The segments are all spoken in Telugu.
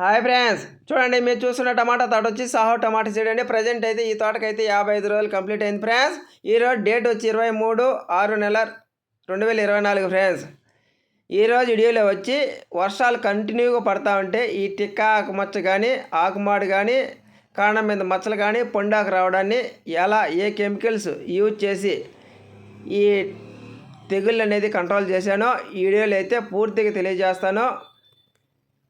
Hi friends. చూడండి మీరు చూస్తున్న టమాటా తోట వచ్చి సాహో టమాటా సీడ్ అండి. ప్రజెంట్ అయితే ఈ తోటకైతే యాభై ఐదు రోజులు కంప్లీట్ అయింది ఫ్రెండ్స్. ఈరోజు డేట్ వచ్చి ఇరవై మూడు ఆరు నెల రెండు వేల ఇరవై నాలుగు ఫ్రెండ్స్. ఈరోజు వీడియోలో వచ్చి వర్షాలు కంటిన్యూగా పడతా ఉంటే ఈ టిక్కా ఆకుమచ్చ కానీ ఆకుమాడు కానీ కారణం మీద మచ్చలు కానీ పొండాకు రావడాన్ని ఎలా ఏ కెమికల్స్ యూజ్ చేసి ఈ తెగుళ్ళు అనేది కంట్రోల్ చేశానో ఈ వీడియోలో అయితే పూర్తిగా తెలియజేస్తాను.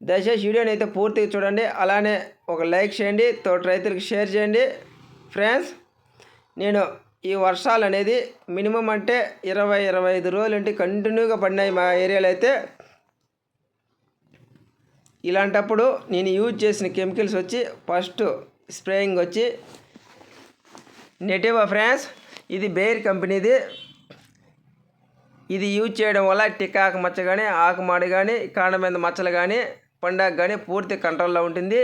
దయచేసి వీడియోని అయితే పూర్తిగా చూడండి. అలానే ఒక లైక్ చేయండి తోటి రైతులకు షేర్ చేయండి. ఫ్రెండ్స్ నేను ఈ వర్షాలు అనేది మినిమం అంటే ఇరవై ఇరవై ఐదు రోజులు అంటే కంటిన్యూగా పడినాయి మా ఏరియాలో అయితే. ఇలాంటప్పుడు నేను యూజ్ చేసిన కెమికల్స్ వచ్చి ఫస్ట్ స్ప్రేయింగ్ వచ్చి నెటివా ఫ్రెండ్స్ ఇది బేర్ కంపెనీది ఇది. యూజ్ చేయడం వల్ల టికాకు మచ్చ కానీ ఆకుమాడి కానీ కాండ మీద మచ్చలు కానీ పండాకు కానీ పూర్తి కంట్రోల్లో ఉంటుంది.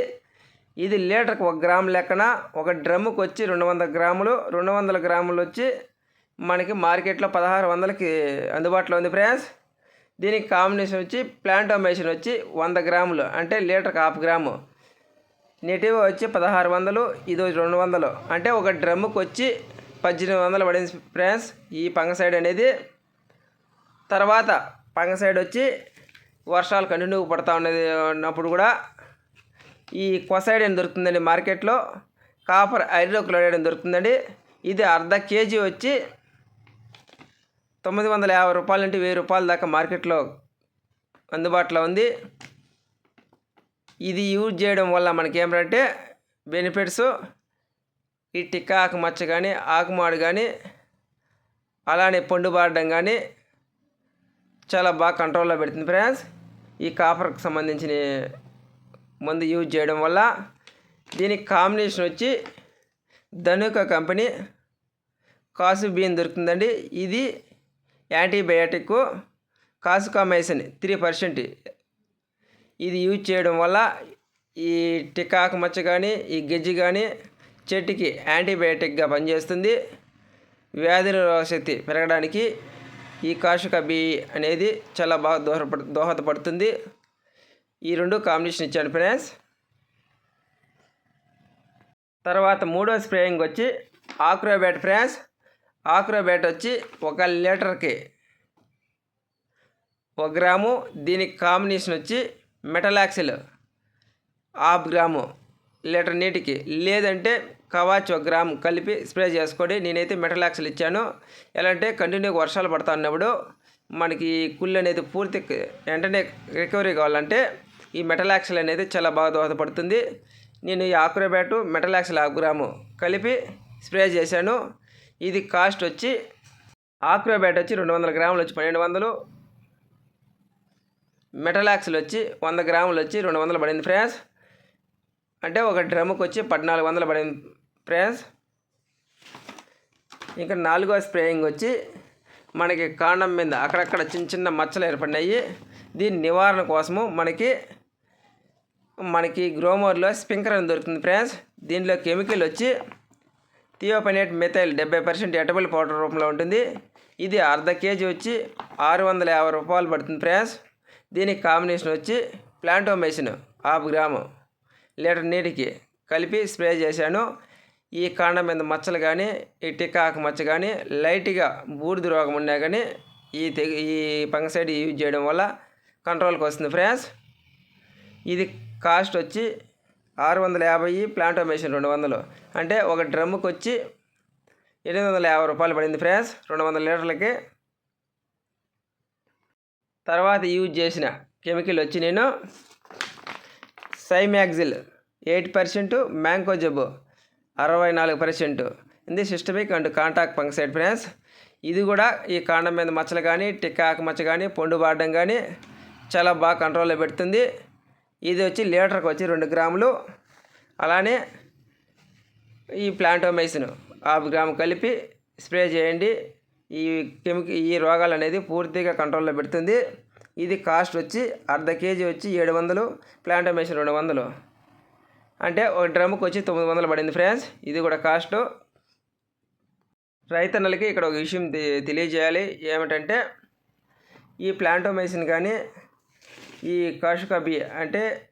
ఇది లీటర్కి ఒక గ్రాము లెక్కన ఒక డ్రమ్ముకి వచ్చి రెండు వందల గ్రాములు రెండు వందల గ్రాములు వచ్చి మనకి మార్కెట్లో పదహారు వందలకి అందుబాటులో ఉంది ఫ్రెండ్స్. దీనికి కాంబినేషన్ వచ్చి ప్లాంటోమేషన్ వచ్చి వంద గ్రాములు అంటే లీటర్కి హాఫ్ గ్రాము. నెటివ్ వచ్చి పదహారు వందలు ఇది రెండు వందలు. అంటే ఒక డ్రమ్ముకి వచ్చి పద్దెనిమిది వందలు పడింది ఫ్రెండ్స్ ఈ పంగసైడ్ అనేది. తర్వాత పంగసైడ్ వచ్చి వర్షాలు కంటిన్యూ పడతా ఉన్నది ఉన్నప్పుడు కూడా ఈ కొసైడ్ అని దొరుకుతుందండి మార్కెట్లో? కాపర్ ఐరోక్లోరైడ్ అని దొరుకుతుందండి? ఇది అర్ధ కేజీ వచ్చి తొమ్మిది వందల యాభై రూపాయల నుండి వెయ్యి రూపాయల దాకా మార్కెట్లో అందుబాటులో ఉంది. ఇది యూజ్ చేయడం వల్ల మనకి ఏమిటంటే బెనిఫిట్స్ ఈ టిక్కా ఆకు మచ్చ కానీ ఆకుమాడు కానీ అలానే పండు బారడం కానీ చాలా బాగా కంట్రోల్లో పెడుతుంది ఫ్రెండ్స్. ఈ కాపర్కి సంబంధించిన మందు యూజ్ చేయడం వల్ల దీనికి కాంబినేషన్ వచ్చి ధనుక కంపెనీ కాసు బియ్యం దొరుకుతుందండి. ఇది యాంటీబయాటిక్ కాసుకామైసిన్ త్రీ పర్సెంట్. ఇది యూజ్ చేయడం వల్ల ఈ టికాకు మచ్చ కానీ ఈ గెజ్జి కానీ చెట్టుకి యాంటీబయాటిక్గా పనిచేస్తుంది. వ్యాధి నిరోధక శక్తి పెరగడానికి ఈ కాషిక బి అనేది చాలా బాగా దోహద దోహదపడుతుంది. ఈ రెండు కాంబినేషన్ ఇచ్చాను ఫ్రెండ్స్. తర్వాత మూడో స్ప్రేయింగ్ వచ్చి ఆక్రోబేట్ ఫ్రెండ్స్. ఆక్రోబేట్ వచ్చి ఒక లీటర్కి ఒక గ్రాము. దీనికి కాంబినేషన్ వచ్చి మెటలాక్సిల్ హాఫ్ గ్రాము. లీటర్ నీటికి. లేదంటే కవాచ్ ఒక గ్రామ్ కలిపి స్ప్రే చేసుకోండి. నేనైతే మెటలాక్సిల్ ఇచ్చాను. ఎలా అంటే కంటిన్యూగా వర్షాలు పడతా ఉన్నప్పుడు మనకి కుళ్ళు అనేది పూర్తి వెంటనే రికవరీ కావాలంటే ఈ మెటలాక్సిల్ అనేది చాలా బాగా దోహదపడుతుంది. నేను ఈ ఆక్రోబ్యాటు మెటలాక్సిల్ హాఫ్ గ్రాము కలిపి స్ప్రే చేశాను. ఇది కాస్ట్ వచ్చి ఆక్రోబ్యాట్ వచ్చి రెండు వందల గ్రాములు వచ్చి పన్నెండు వందలు. మెటలాక్సిల్ వచ్చి వంద గ్రాములు వచ్చి రెండు వందలు పడింది ఫ్రెండ్స్. అంటే ఒక డ్రమ్కి వచ్చి పద్నాలుగు వందలు పడింది ప్రేస్. ఇంకా నాలుగో స్ప్రేయింగ్ వచ్చి మనకి కాండం మీద అక్కడక్కడ చిన్న చిన్న మచ్చలు ఏర్పడినాయి. దీని నివారణ కోసము మనకి మనకి గ్రోమోర్లో స్పింకర్ అని దొరుకుతుంది ఫ్రెండ్స్ దీనిలో కెమికల్ వచ్చి థియోపనేట్ మెథైల్ డెబ్బై పర్సెంట్ ఎటబుల్ పౌడర్ రూపంలో ఉంటుంది. ఇది అర్ధ కేజీ వచ్చి ఆరు వందల యాభై రూపాయలు పడుతుంది ఫ్రెండ్స్ దీనికి కాంబినేషన్ వచ్చి ప్లాంటోమేషన్ హాఫ్ గ్రాము. లీటర్ నీటికి కలిపి స్ప్రే చేశాను. ఈ కాండం మీద మచ్చలు కానీ ఈ టికాకు మచ్చ కానీ లైట్గా బూడిద రోగం ఉన్నా కానీ ఈ తెగ ఈ పంగసైడ్ యూజ్ చేయడం వల్ల కంట్రోల్కి వస్తుంది ఫ్రెండ్స్. ఇది కాస్ట్ వచ్చి ఆరు వందల యాభై ప్లాంటోమేషన్ రెండు వందలు అంటే ఒక డ్రమ్ముకి వచ్చి ఎనిమిది వందల యాభై రూపాయలు పడింది ఫ్రెండ్స్ రెండు వందల లీటర్లకి. తర్వాత యూజ్ చేసిన కెమికల్ వచ్చి నేను సైమాక్జిల్ ఎయిట్ పర్సెంట్ మ్యాంకో జబ్బు అరవై నాలుగు పర్సెంట్. ఇది systemic and contact fungicide friends ఇది కూడా ఈ కాండం మీద మచ్చలు కానీ టిక్కాకు మచ్చ కానీ పొండు బాడడం కానీ చాలా బాగా కంట్రోల్లో పెడుతుంది. ఇది వచ్చి లీటర్కి వచ్చి రెండు గ్రాములు. అలానే ఈ ప్లాంటోమైసిన్ హాఫ్ గ్రామ్ కలిపి స్ప్రే చేయండి. ఈ కెమికల్ ఈ రోగాలు అనేది పూర్తిగా కంట్రోల్లో పెడుతుంది. ఇది కాస్ట్ వచ్చి అర్ధ కేజీ వచ్చి ఏడు వందలు ప్లాంటోమేషన్ రెండు వందలు. అంటే ఒక డ్రమ్కి వచ్చి తొమ్మిది వందలు పడింది ఫ్రెండ్స్. ఇది కూడా కాస్ట్. రైతన్నలకి ఇక్కడ ఒక విషయం తె- తెలియజేయాలి. ఏమిటంటే ఈ ప్లాంటోమైసిన్ కానీ ఈ కాషుకబి అంటే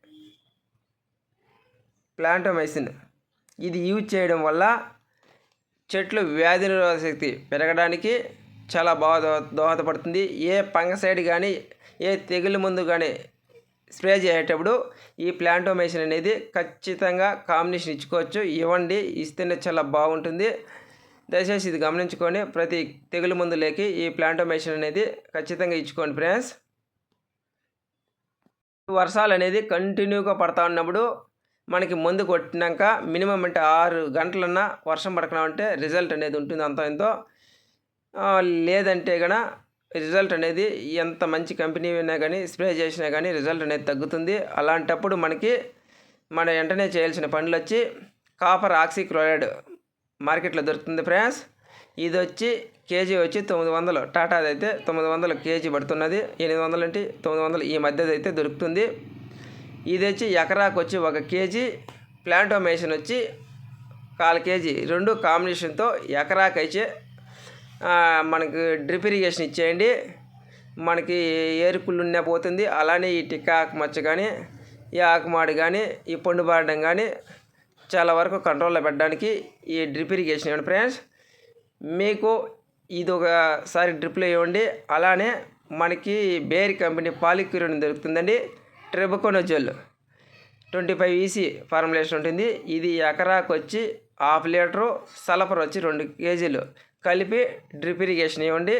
ప్లాంటోమైసిన్ ఇది యూజ్ చేయడం వల్ల చెట్లు వ్యాధి నిరోధక శక్తి పెరగడానికి చాలా బాగా దోహదపడుతుంది. ఏ పంగసైడ్ కానీ ఏ తెగులు ముందు కానీ స్ప్రే చేసేటప్పుడు ఈ ప్లాంటోమేషన్ అనేది ఖచ్చితంగా కాంబినేషన్ ఇచ్చుకోవచ్చు. ఇవ్వండి ఇస్తేనే చాలా బాగుంటుంది. దయచేసి ఇది గమనించుకొని ప్రతి తెగులు ముందు ఈ ప్లాంటోమేషన్ అనేది ఖచ్చితంగా ఇచ్చుకోండి ఫ్రెండ్స్. వర్షాలు అనేది కంటిన్యూగా పడతా ఉన్నప్పుడు మనకి మందు కొట్టినాక మినిమం అంటే ఆరు గంటలన్నా వర్షం పడకమంటే రిజల్ట్ అనేది ఉంటుంది అంత ఎంతో. లేదంటే గన రిజల్ట్ అనేది ఎంత మంచి కంపెనీ అయినా కానీ స్ప్రే చేసినా కానీ రిజల్ట్ అనేది తగ్గుతుంది. అలాంటప్పుడు మనకి మన వెంటనే చేయాల్సిన పనులు వచ్చి కాపర్ ఆక్సిక్లోరైడ్ మార్కెట్లో దొరుకుతుంది ఫ్రెండ్స్. ఇది వచ్చి కేజీ వచ్చి తొమ్మిది వందలు. టాటాది అయితే తొమ్మిది వందలు కేజీ పడుతున్నది. ఎనిమిది వందలు అంటే తొమ్మిది వందలు ఈ మధ్యది అయితే దొరుకుతుంది. ఇది వచ్చి ఎకరాకు వచ్చి ఒక కేజీ. ప్లాంటోమేషన్ వచ్చి కాల్ కేజీ. రెండు కాంబినేషన్తో ఎకరాకైతే మనకి డ్రిప్ ఇరిగేషన్ ఇచ్చేయండి. మనకి ఏరుకుళ్ళున్న పోతుంది. అలానే ఈ టిక్కా ఆకుమచ్చ కానీ ఈ ఆకుమాడు కానీ ఈ పండు బారడం కానీ చాలా వరకు కంట్రోల్లో పెట్టడానికి ఈ డ్రిప్ ఇరిగేషన్ ఇవ్వండి ఫ్రెండ్స్. మీకు ఇది ఒకసారి డ్రిప్లో ఇవ్వండి. అలానే మనకి బేర్ కంపెనీ పాలిక్యూరిన్ దొరుకుతుందండి. Tebuconazole twenty five EC formulation ఉంటుంది. ఇది ఎకరాకు వచ్చి హాఫ్ లీటరు సల్ఫర్ వచ్చి రెండు కేజీలు. కలిపి డ్రిప్ ఇరిగేషన్ ఇవ్వండి.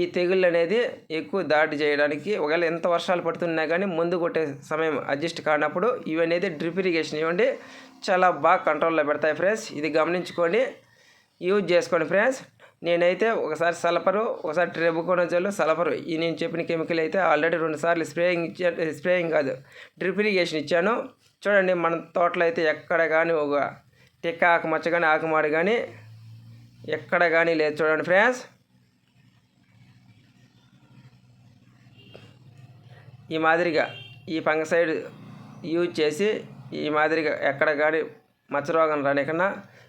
ఈ తెగుళ్ళు అనేది ఎక్కువ దాడి చేయడానికి ఒకవేళ ఎంత వర్షాలు పడుతున్నా కానీ ముందు కొట్టే సమయం అడ్జస్ట్ కానప్పుడు ఇవి అనేది డ్రిప్ ఇరిగేషన్ ఇవ్వండి. చాలా బాగా కంట్రోల్లో పెడతాయి ఫ్రెండ్స్. ఇది గమనించుకొని యూజ్ చేసుకోండి ఫ్రెండ్స్. నేనైతే ఒకసారి సల్ఫరు ఒకసారి ట్రెబుకోనజోల్ సల్ఫరు ఈ నేను చెప్పిన కెమికల్ అయితే ఆల్రెడీ రెండు సార్లు స్ప్రేయింగ్ ఇచ్చా స్ప్రేయింగ్ కాదు డ్రిప్ ఇరిగేషన్ ఇచ్చాను. చూడండి మన తోటలో అయితే ఎక్కడ కానీ ఒక టెక్క ఆకుమచ్చ కానీ ఆకుమాడు కానీ ఎక్కడ కానీ లేదు. చూడండి ఫ్రెండ్స్. ఈ మాదిరిగా ఈ ఫంగసైడ్ యూజ్ చేసి ఈ మాదిరిగా ఎక్కడ కానీ మచ్చ రోగం రానికన్నా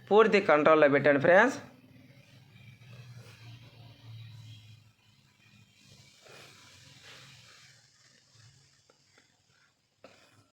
పూర్తి కంట్రోల్లో పెట్టండి ఫ్రెండ్స్.